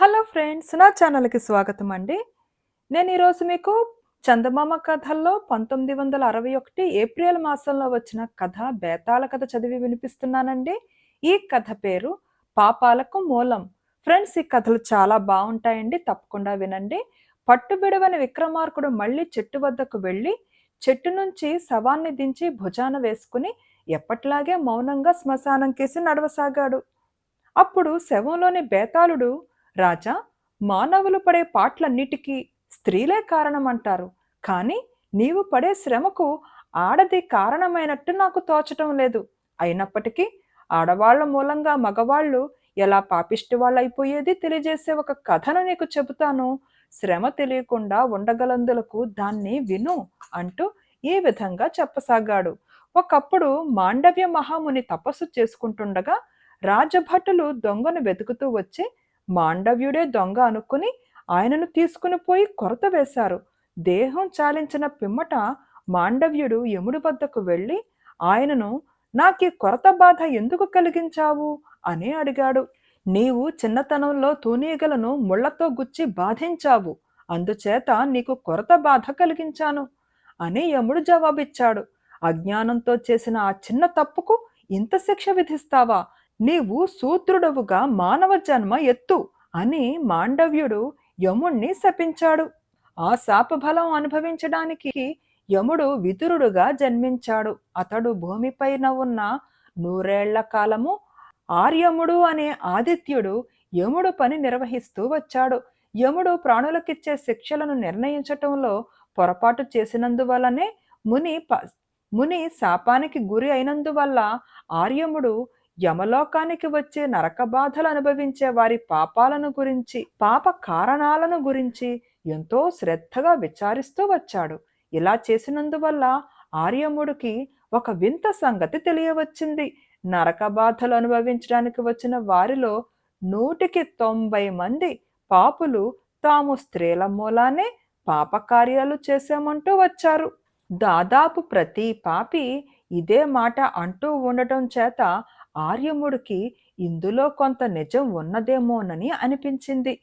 Hello friends నా ఛానల్కి స్వాగతం అండి. నేను ఈరోజు మీకు చందమామ కథల్లో పంతొమ్మిది వందల అరవై ఒకటి ఏప్రిల్ మాసంలో వచ్చిన కథ బేతాళ కథ చదివి వినిపిస్తున్నానండి. ఈ కథ పేరు పాపాలకు మూలం. ఫ్రెండ్స్ ఈ కథలు చాలా బాగుంటాయండి తప్పకుండా వినండి. పట్టు విడవని విక్రమార్కుడు మళ్ళీ చెట్టు వద్దకు వెళ్ళి చెట్టు నుంచి శవాన్ని దించి భుజాన వేసుకుని ఎప్పట్లాగే మౌనంగా శ్మశానం కేసి నడవసాగాడు. అప్పుడు శవంలోని బేతాళుడు రాజా మానవులు పడే పాటలన్నిటికీ స్త్రీలే కారణమంటారు. కానీ నీవు పడే శ్రమకు ఆడది కారణమైనట్టు నాకు తోచటం లేదు. అయినప్పటికీ ఆడవాళ్ళ మూలంగా మగవాళ్ళు ఎలా పాపిష్టి వాళ్ళైపోయేది తెలియజేసే ఒక కథను నీకు చెబుతాను. శ్రమ తెలియకుండా ఉండగలందులకు దాన్ని విను అంటూ ఈ విధంగా చెప్పసాగాడు. ఒకప్పుడు మాండవ్య మహాముని తపస్సు చేసుకుంటుండగా రాజభటులు దొంగను వెతుకుతూ వచ్చి మాండవ్యుడే దొంగ అనుకుని ఆయనను తీసుకుని పోయి కొరత వేశారు. దేహం చాలించిన పిమ్మట మాండవ్యుడు యముడి వద్దకు వెళ్ళి ఆయనను నాకు ఈ కొరత బాధ ఎందుకు కలిగించావు? అని అడిగాడు. నీవు చిన్నతనంలో తూనీగలను ముళ్ళతో గుచ్చి బాధించావు. అందుచేత నీకు కొరత బాధ కలిగించాను అని యముడు జవాబిచ్చాడు. అజ్ఞానంతో చేసిన ఆ చిన్న తప్పుకు ఇంత శిక్ష విధిస్తావా? నీవు శూద్రుడవుగా మానవ జన్మ ఎత్తు అని మాండవ్యుడు యముణ్ణి శపించాడు. ఆ శాపఫలం అనుభవించడానికి యముడు విదురుడుగా జన్మించాడు. అతడు భూమిపైన ఉన్న నూరేళ్ళ కాలము ఆర్యముడు అనే ఆదిత్యుడు యముడు పని నిర్వహిస్తూ వచ్చాడు. యముడు ప్రాణులకిచ్చే శిక్షలను నిర్ణయించటంలో పొరపాటు చేసినందువల్లనే ముని ముని శాపానికి గురి అయినందువల్ల ఆర్యముడు యమలోకానికి వచ్చే నరక బాధలు అనుభవించే వారి పాపాలను గురించి పాప కారణాలను గురించి ఎంతో శ్రద్ధగా విచారిస్తూ వచ్చాడు. ఇలా చేసినందువల్ల ఆర్యముడికి ఒక వింత సంగతి తెలియవచ్చింది. నరక బాధలు అనుభవించడానికి వచ్చిన వారిలో నూటికి తొంభై మంది పాపులు తాము స్త్రీల మూలానే పాపకార్యాలు చేశామంటూ వచ్చారు. దాదాపు ప్రతి పాపి ఇదే మాట అంటూ ఉండటం చేత ఆర్యముడికి ఇందులో కొంత నిజం ఉన్నదేమోనని అనిపించింది.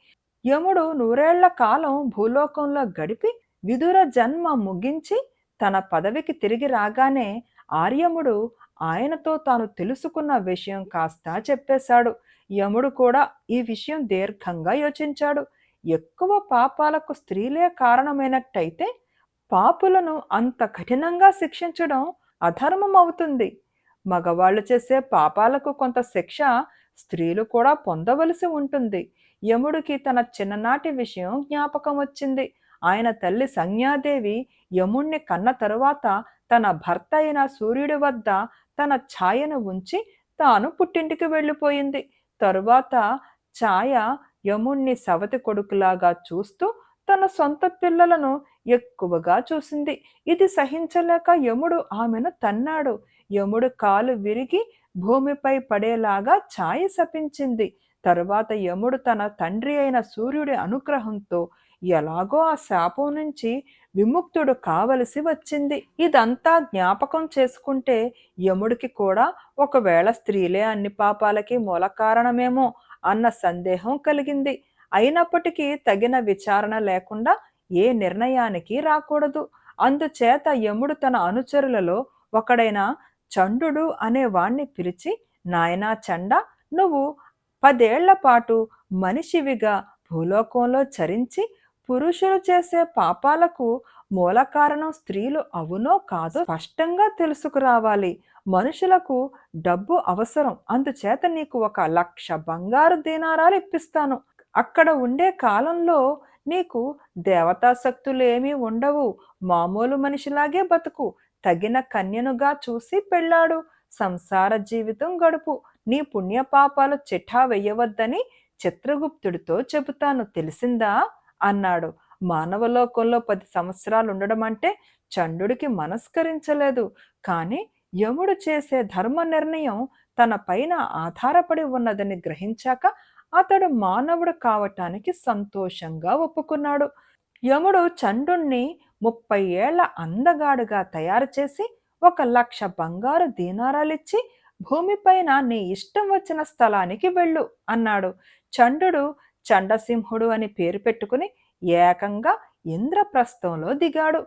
యముడు నూరేళ్ళ కాలం భూలోకంలో గడిపి విదుర జన్మ ముగించి తన పదవికి తిరిగి రాగానే ఆర్యముడు ఆయనతో తాను తెలుసుకున్న విషయం కాస్త చెప్పేశాడు. యముడు కూడా ఈ విషయం దీర్ఘంగా యోచించాడు. ఎక్కువ పాపాలకు స్త్రీలే కారణమైనట్టయితే పాపులను అంత కఠినంగా శిక్షించడం అధర్మం అవుతుంది మగవాళ్ళు చేసే పాపాలకు కొంత శిక్ష స్త్రీలు కూడా పొందవలసి ఉంటుంది. యముడికి తన చిన్ననాటి విషయం జ్ఞాపకం వచ్చింది. ఆయన తల్లి సంజ్ఞాదేవి యముణ్ణి కన్న తరువాత తన భర్త అయిన సూర్యుడి వద్ద తన ఛాయను ఉంచి తాను పుట్టింటికి వెళ్ళిపోయింది. తరువాత ఛాయ యముణ్ణి సవతి కొడుకులాగా చూస్తూ తన సొంత పిల్లలను ఎక్కువగా చూసింది. ఇది సహించలేక యముడు ఆమెను తన్నాడు. యముడు కాలు విరిగి భూమిపై పడేలాగా ఛాయ శపించింది తరువాత యముడు తన తండ్రి అయిన సూర్యుడి అనుగ్రహంతో ఎలాగో ఆ శాపం నుంచి విముక్తుడు కావలసి వచ్చింది. ఇదంతా జ్ఞాపకం చేసుకుంటే యముడికి కూడా ఒకవేళ స్త్రీలే అన్ని పాపాలకి మూల కారణమేమో అన్న సందేహం కలిగింది. అయినప్పటికీ తగిన విచారణ లేకుండా ఏ నిర్ణయానికి రాకూడదు. అందుచేత యముడు తన అనుచరులలో ఒకడైన చండు అనే వాణ్ణి పిలిచి నాయనా చండ నువ్వు పదేళ్ళ పాటు మనిషివిగా భూలోకంలో చరించి పురుషులు చేసే పాపాలకు మూల కారణం స్త్రీలు అవునో కాదో స్పష్టంగా తెలుసుకురావాలి మనుషులకు డబ్బు అవసరం. అందుచేత నీకు ఒక లక్ష బంగారు దీనారాలు ఇప్పిస్తాను. అక్కడ ఉండే కాలంలో నీకు దేవతా శక్తులు ఏమీ ఉండవు. మామూలు మనిషిలాగే బతుకు. తగిన కన్యనుగా చూసి పెళ్ళాడు. సంసార జీవితం గడుపు. నీ పుణ్యపాపాలు చిఠా వెయ్యవద్దని చిత్రగుప్తుడితో చెబుతాను తెలిసిందా? అన్నాడు. మానవలోకంలో పది సంవత్సరాలు ఉండడం అంటే చండుడికి మనస్కరించలేదు. కానీ యముడు చేసే ధర్మ నిర్ణయం తన పైన ఆధారపడి ఉన్నదని గ్రహించాక అతడు మానవుడు కావటానికి సంతోషంగా ఒప్పుకున్నాడు. యముడు చండుణ్ణి ముప్పై ఏళ్ళ అందగాడుగా తయారు చేసి ఒక లక్ష బంగారు దీనారాలిచ్చి భూమిపైన నీ ఇష్టం వచ్చిన స్థలానికి వెళ్ళు అన్నాడు. చండు చండసింహుడు అని పేరు పెట్టుకుని ఏకంగా ఇంద్రప్రస్థంలో దిగాడు.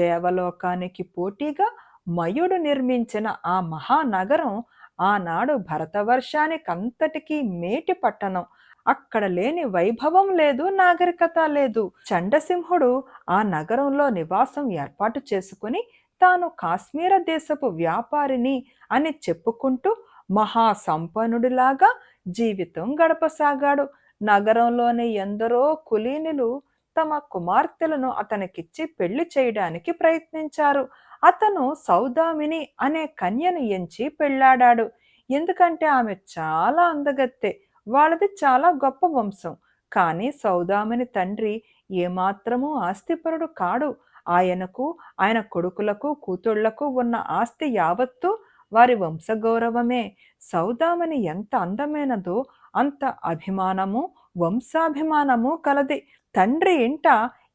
దేవలోకానికి పోటీగా మయుడు నిర్మించిన ఆ మహానగరం ఆనాడు భరతవర్షానికంతటికీ మేటి పట్టణం. అక్కడ లేని వైభవం లేదు నాగరికత లేదు. చండసింహుడు ఆ నగరంలో నివాసం ఏర్పాటు చేసుకుని తాను కాశ్మీర దేశపు వ్యాపారిని అని చెప్పుకుంటూ మహాసంపన్నుడిలాగా జీవితం గడపసాగాడు. నగరంలోని ఎందరో కులీనులు తమ కుమార్తెలను అతనికిచ్చి పెళ్ళి చేయడానికి ప్రయత్నించారు. అతను సౌదామిని అనే కన్యను ఎంచి పెళ్ళాడాడు. ఎందుకంటే ఆమె చాలా అందగత్తె. వాళ్ళది చాలా గొప్ప వంశం. కానీ సౌదామిని తండ్రి ఏమాత్రమూ ఆస్తిపరుడు కాడు. ఆయనకు ఆయన కొడుకులకు కూతుళ్ళకు ఉన్న ఆస్తి యావత్తు వారి వంశగౌరవమే. సౌదామని ఎంత అందమైనదో అంత అభిమానము వంశాభిమానము కలది. తండ్రి ఇంట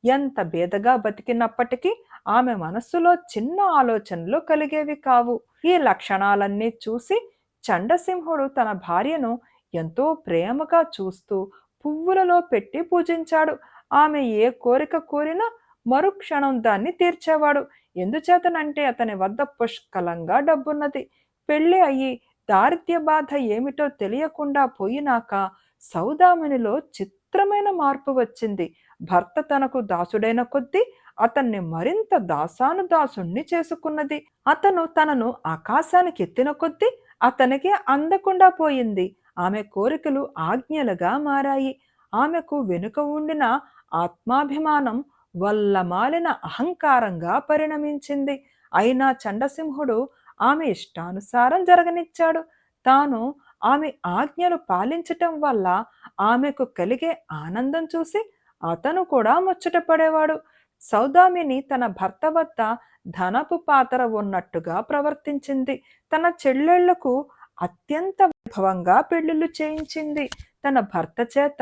ఎంత బేదగా బతికినప్పటికీ ఆమె మనస్సులో చిన్న ఆలోచనలు కలిగేవి కావు. ఈ లక్షణాలన్నీ చూసి చండసింహుడు తన భార్యను ఎంతో ప్రేమగా చూస్తూ పువ్వులలో పెట్టి పూజించాడు. ఆమె ఏ కోరిక కోరినా మరుక్షణం దాన్ని తీర్చేవాడు. ఎందుచేతనంటే అతని వద్ద పుష్కలంగా డబ్బున్నది. పెళ్ళి అయ్యి దారిద్ర్య బాధ ఏమిటో తెలియకుండా పోయినాక సౌదామినిలో చిత్రమైన మార్పు వచ్చింది. భర్త తనకు దాసుడైన కొద్దీ అతన్ని మరింత దాసాను దాసుణ్ణి చేసుకున్నది. అతను తనను ఆకాశానికి ఎత్తిన కొద్దీ అతనికి అందకుండా పోయింది. ఆమె కోరికలు ఆజ్ఞలుగా మారాయి. ఆమెకు వెనుక ఉండిన ఆత్మాభిమానం వల్లమాలిన అహంకారంగా పరిణమించింది. అయినా చండసింహుడు ఆమె ఇష్టానుసారం జరగనిచ్చాడు. తాను ఆమె ఆజ్ఞలు పాలించటం వల్ల ఆమెకు కలిగే ఆనందం చూసి అతను కూడా ముచ్చటపడేవాడు సౌదామిని తన భర్త వద్ద ధనపు పాత్ర ఉన్నట్టుగా ప్రవర్తించింది. తన చెల్లెళ్ళకు అత్యంత వైభవంగా పెళ్ళిళ్ళు చేయించింది. తన భర్త చేత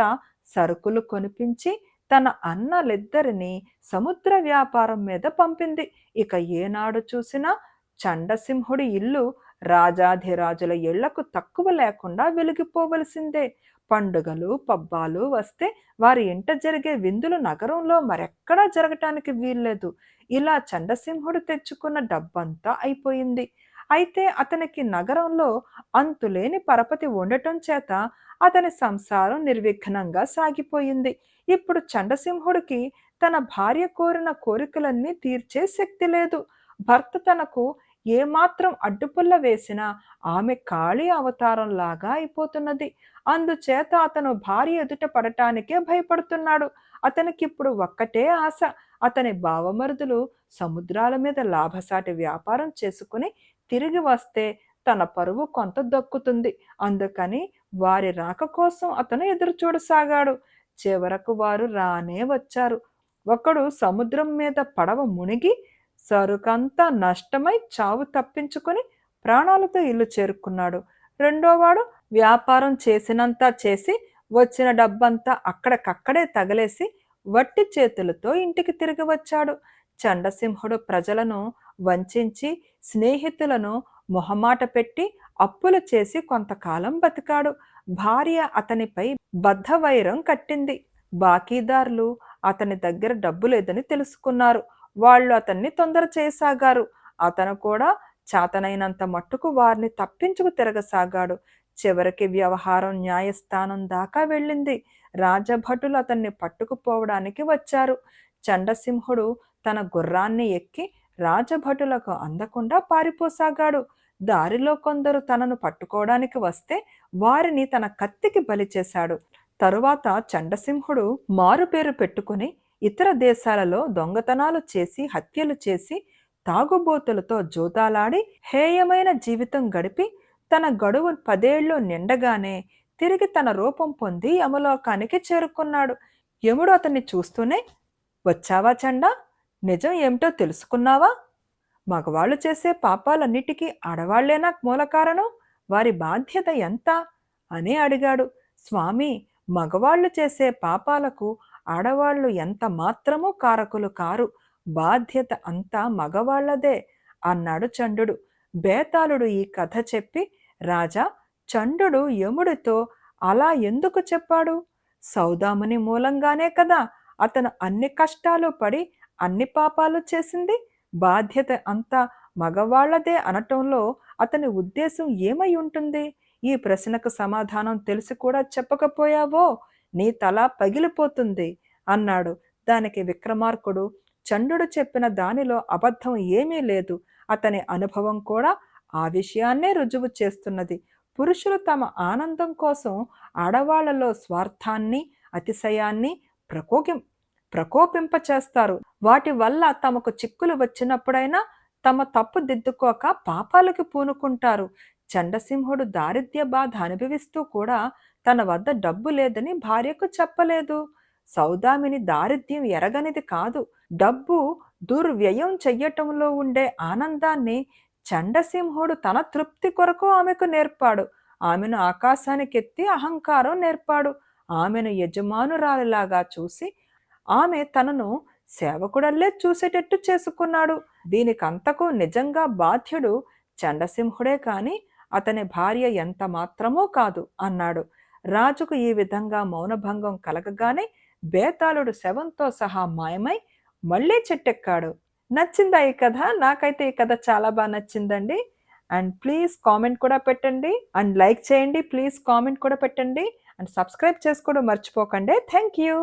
సరుకులు కొనిపించి తన అన్నలిద్దరిని సముద్ర వ్యాపారం మీద పంపింది. ఇక ఏనాడు చూసినా చండసింహుడి ఇల్లు రాజాధిరాజుల ఇళ్ళకు తక్కువ లేకుండా వెలిగిపోవలసిందే. పండుగలు పబ్బాలు వస్తే వారి ఇంట జరిగే విందులు నగరంలో మరెక్కడా జరగటానికి వీల్లేదు. ఇలా చండసింహుడు తెచ్చుకున్న డబ్బంతా అయిపోయింది. అయితే అతనికి నగరంలో అంతులేని పరపతి ఉండటం చేత అతని సంసారం నిర్విఘ్నంగా సాగిపోయింది. ఇప్పుడు చండసింహుడికి తన భార్య కోరిన కోరికలన్నీ తీర్చే శక్తి లేదు. భర్త తనకు ఏమాత్రం అడ్డుపుల్ల వేసినా ఆమె ఖాళీ అవతారం లాగా అయిపోతున్నది. అందుచేత అతను భార్య ఎదుట పడటానికే భయపడుతున్నాడు. అతనికి ఇప్పుడు ఒక్కటే ఆశ. అతని బావమరుదులు సముద్రాల మీద లాభసాటి వ్యాపారం చేసుకుని తిరిగి వస్తే తన పరువు కొంత దక్కుతుంది. అందుకని వారి రాక కోసం అతను ఎదురు చూడసాగాడు. చివరకు వారు రానే వచ్చారు. ఒకడు సముద్రం మీద పడవ మునిగి సరుకంతా నష్టమై చావు తప్పించుకుని ప్రాణాలతో ఇల్లు చేరుకున్నాడు. రెండోవాడు వ్యాపారం చేసినంత చేసి వచ్చిన డబ్బంతా అక్కడికక్కడే తగలేసి వట్టి చేతులతో ఇంటికి తిరిగి వచ్చాడు. చండసింహుడు ప్రజలను వంచించి స్నేహితులను మొహమాట పెట్టి అప్పులు చేసి కొంతకాలం బతికాడు. భార్య అతనిపై బద్ధవైరం కట్టింది. బాకీదారులు అతని దగ్గర డబ్బు లేదని తెలుసుకున్నారు. వాళ్ళు అతన్ని తొందర చేయసాగారు. అతను కూడా చాతనైనంత మట్టుకు వారిని తప్పించుకు తిరగసాగాడు. చివరికి వ్యవహారం న్యాయస్థానం దాకా వెళ్ళింది. రాజభటులు అతన్ని పట్టుకుపోవడానికి వచ్చారు. చండసింహుడు తన గుర్రాన్ని ఎక్కి రాజభటులకు అందకుండా పారిపోసాగాడు. దారిలో కొందరు తనను పట్టుకోవడానికి వస్తే వారిని తన కత్తికి బలి చేశాడు. తరువాత చండసింహుడు మారుపేరు పెట్టుకుని ఇతర దేశాలలో దొంగతనాలు చేసి హత్యలు చేసి తాగుబోతులతో జూతాలాడి హేయమైన జీవితం గడిపి తన గడువు పదేళ్ళు నిండగానే తిరిగి తన రూపం పొంది యమలోకానికి చేరుకున్నాడు. యముడు అతన్ని చూస్తూనే వచ్చావా చండా? నిజం ఏమిటో తెలుసుకున్నావా? మగవాళ్ళు చేసే పాపాలన్నిటికీ ఆడవాళ్ళేనా మూలకారణం వారి బాధ్యత ఎంత? అని అడిగాడు. స్వామి మగవాళ్ళు చేసే పాపాలకు ఆడవాళ్ళు ఎంత మాత్రమూ కారకులు కారు. బాధ్యత అంతా మగవాళ్ళదే అన్నాడు చండు. బేతాళుడు ఈ కథ చెప్పి రాజా చండుడు యముడితో అలా ఎందుకు చెప్పాడు? సౌదాముని మూలంగానే కదా అతను అన్ని కష్టాలు పడి అన్ని పాపాలు చేసింది. బాధ్యత అంతా మగవాళ్ళదే అనటంలో అతని ఉద్దేశం ఏమై ఉంటుంది? ఈ ప్రశ్నకు సమాధానం తెలిసి కూడా చెప్పకపోయావో? నీ తల పగిలిపోతుంది అన్నాడు. దానికి విక్రమార్కుడు చండుడు చెప్పిన దానిలో అబద్ధం ఏమీ లేదు. అతని అనుభవం కూడా ఆ విషయాన్నే రుజువు చేస్తున్నది. పురుషులు తమ ఆనందం కోసం ఆడవాళ్ళలో స్వార్థాన్ని అతిశయాన్ని ప్రకోపి ప్రకోపింపచేస్తారు. వాటి వల్ల తమకు చిక్కులు వచ్చినప్పుడైనా తమ తప్పు దిద్దుకోక పాపాలకి పూనుకుంటారు. చండసింహుడు దారిద్ర్య బాధ అనుభవిస్తూ కూడా తన వద్ద డబ్బు లేదని భార్యకు చెప్పలేదు. సౌదామిని దారిద్ర్యం ఎరగనిది కాదు. డబ్బు దుర్వ్యయం చెయ్యటంలో ఉండే ఆనందాన్ని చండసింహుడు తన తృప్తి కొరకు ఆమెకు నేర్పాడు. ఆమెను ఆకాశానికెత్తి అహంకారం నేర్పాడు. ఆమెను యజమానురాలిలాగా చూసి ఆమె తనను సేవకుడల్లే చూసేటట్టు చేసుకున్నాడు. దీనికంతకు నిజంగా బాధ్యుడు చండసింహుడే కాని అతని భార్య ఎంత మాత్రమూ కాదు అన్నాడు. రాజుకు ఈ విధంగా మౌనభంగం కలగగానే బేతాళుడు శవంతో సహా మాయమై మళ్ళీ చెట్టెక్కాడు. నచ్చిందా ఈ కథ? నాకైతే ఈ కథ చాలా బాగా నచ్చిందండి. అండ్ ప్లీజ్ కామెంట్ కూడా పెట్టండి. అండ్ లైక్ చేయండి. ప్లీజ్ కామెంట్ కూడా పెట్టండి. అండ్ సబ్స్క్రైబ్ చేసుకోవడం మర్చిపోకండి. Thank you